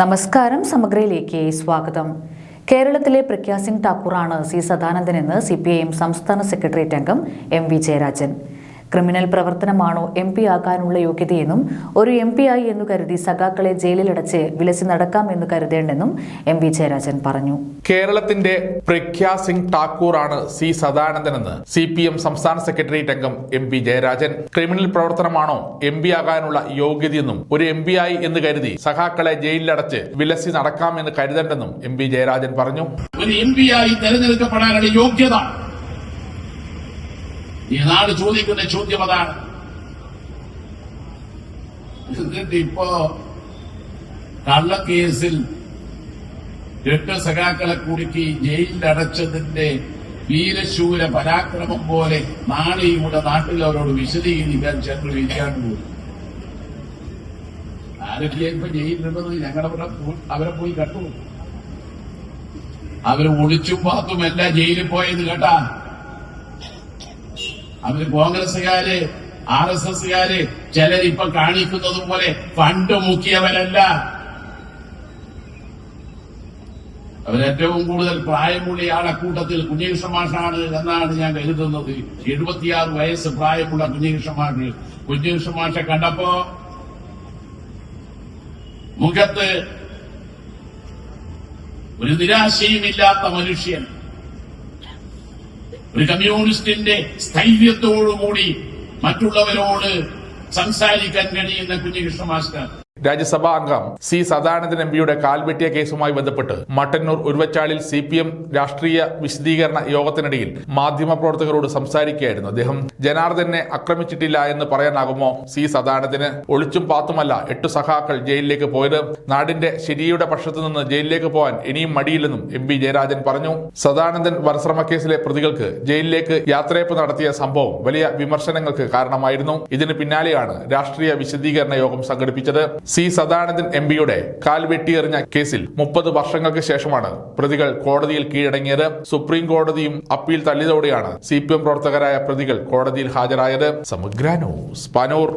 നമസ്കാരം സമഗ്രയിലേക്ക് സ്വാഗതം. കേരളത്തിലെ പ്രഗ്യാ സിംഗ് സി സദാനന്ദനെന്ന് സി പി ഐ എം സംസ്ഥാന സെക്രട്ടേറിയറ്റ് അംഗം എം വി ജയരാജൻ. ക്രിമിനൽ പ്രവർത്തനമാണോ എം പി ആകാനുള്ള യോഗ്യതയെന്നും ഒരു എം പി ആയി എന്ന് കരുതി സഖാക്കളെ ജയിലിലടച്ച് വിലസി നടക്കാം എന്ന് കരുതേണ്ടെന്നും എം വി ജയരാജൻ പറഞ്ഞു. കേരളത്തിന്റെ പ്രഖ്യാ സിംഗ് ഠാക്കൂർ ആണ് സി സദാനന്ദനെന്ന് സി പി എം സംസ്ഥാന സെക്രട്ടേറിയറ്റ് അംഗം എം പി ജയരാജൻ. ക്രിമിനൽ പ്രവർത്തനമാണോ എം പി ആകാനുള്ള യോഗ്യതയെന്നും ഒരു എം പി ആയി എന്ന് കരുതി സഖാക്കളെ ജയിലിലടച്ച് വിലസി നടക്കാമെന്ന് കരുതേണ്ടെന്നും എം പി ജയരാജൻ പറഞ്ഞു. ഒരു എം പി ആയി തെരഞ്ഞെടുക്കപ്പെടാനുള്ള യോഗ്യത നാട് ചോദിക്കുന്ന ചോദ്യം അതാണ് എന്നിട്ട് ഇപ്പോ കള്ളക്കേസിൽ എട്ട് സഖാക്കളെ കുടുക്കി ജയിലിലടച്ചതിന്റെ വീരശൂര പരാക്രമം പോലെ നാളെ ഇവിടെ നാട്ടിൽ അവരോട് വിശദീകരിക്കാൻ ചെന്ന് വിളിക്കാൻ പോകും ആരൊക്കെ ഇപ്പൊ ജയിലിലുണ്ടെന്ന് ഞങ്ങളവിടെ അവരെ പോയി കട്ടു അവർ ഒളിച്ചും പാത്തും എല്ലാം ജയിലിൽ പോയെന്ന് കേട്ടാ? അവർ കോൺഗ്രസുകാര് ആർ എസ് എസുകാര് ചിലരിപ്പൊ കാണിക്കുന്നത് പോലെ ഫണ്ട് മുക്കിയവരല്ല. അവരേറ്റവും കൂടുതൽ പ്രായമുള്ള ആളെ കൂട്ടത്തിൽ കുഞ്ഞികൃഷ്ണമാഷാണ് എന്നാണ് ഞാൻ കരുതുന്നത്. എഴുപത്തിയാറ് വയസ്സ് പ്രായമുള്ള കുഞ്ഞികൃഷ്ണ മാഷ്. കുഞ്ഞികൃഷ്ണ മാഷെ കണ്ടപ്പോ മുഖത്ത് ഒരു നിരാശയുമില്ലാത്ത മനുഷ്യൻ ഒരു കമ്മ്യൂണിസ്റ്റിന്റെ സ്ഥൈര്യത്തോടുകൂടി മറ്റുള്ളവരോട് സംസാരിക്കാൻ കഴിയുന്ന കുഞ്ഞികൃഷ്ണ മാസ്റ്റർ. രാജ്യസഭാ അംഗം സി സദാനന്ദൻ എം പിയുടെ കാൽവെട്ടിയ കേസുമായി ബന്ധപ്പെട്ട് മട്ടന്നൂർ ഉരുവച്ചാളിൽ സി പി എം രാഷ്ട്രീയ വിശദീകരണ യോഗത്തിനിടയിൽ മാധ്യമപ്രവർത്തകരോട് സംസാരിക്കുകയായിരുന്നു. അദ്ദേഹം ജനാർദ്ദനെ ആക്രമിച്ചിട്ടില്ല എന്ന് പറയാനാകുമോ? സി സദാനന്ദന് ഒളിച്ചും പാത്തുമല്ല. എട്ടു സഖാക്കൾ ജയിലിലേക്ക് പോയത് നാടിന്റെ ശരിയുടെ പക്ഷത്തു നിന്ന് ജയിലിലേക്ക് പോകാൻ ഇനിയും മടിയില്ലെന്നും എം പി ജയരാജൻ പറഞ്ഞു. സദാനന്ദൻ വനശ്രമക്കേസിലെ കേസിലെ പ്രതികൾക്ക് ജയിലിലേക്ക് യാത്രയപ്പ് നടത്തിയ സംഭവം വലിയ വിമർശനങ്ങൾക്ക് കാരണമായിരുന്നു. ഇതിന് പിന്നാലെയാണ് രാഷ്ട്രീയ വിശദീകരണ യോഗം സംഘടിപ്പിച്ചത്. സി സദാനന്ദൻ എം പിയുടെ കാൽ വെട്ടിയെറിഞ്ഞ കേസിൽ മുപ്പത് വർഷങ്ങൾക്ക് ശേഷമാണ് പ്രതികൾ കോടതിയിൽ കീഴടങ്ങിയത്. സുപ്രീം കോടതിയും അപ്പീൽ തള്ളിയതോടെയാണ് സി പി എം പ്രവർത്തകരായ പ്രതികൾ കോടതിയിൽ ഹാജരായത്. സമഗ്ര ന്യൂസ് പനൂർ.